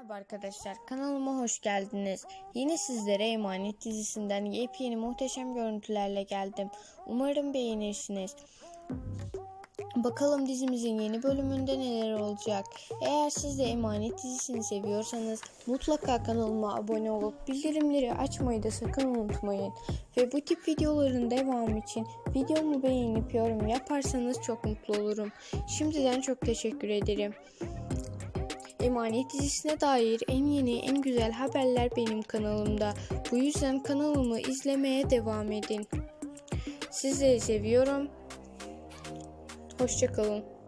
Merhaba arkadaşlar, kanalıma hoş geldiniz. Yine sizlere Emanet dizisinden yepyeni muhteşem görüntülerle geldim. Umarım beğenirsiniz. Bakalım dizimizin yeni bölümünde neler olacak. Eğer siz de Emanet dizisini seviyorsanız mutlaka kanalıma abone olup bildirimleri açmayı da sakın unutmayın. Ve bu tip videoların devamı için videomu beğenip yorum yaparsanız çok mutlu olurum. Şimdiden çok teşekkür ederim. Emanet dizisine dair en yeni en güzel haberler benim kanalımda. Bu yüzden kanalımı izlemeye devam edin. Sizleri seviyorum. Hoşçakalın.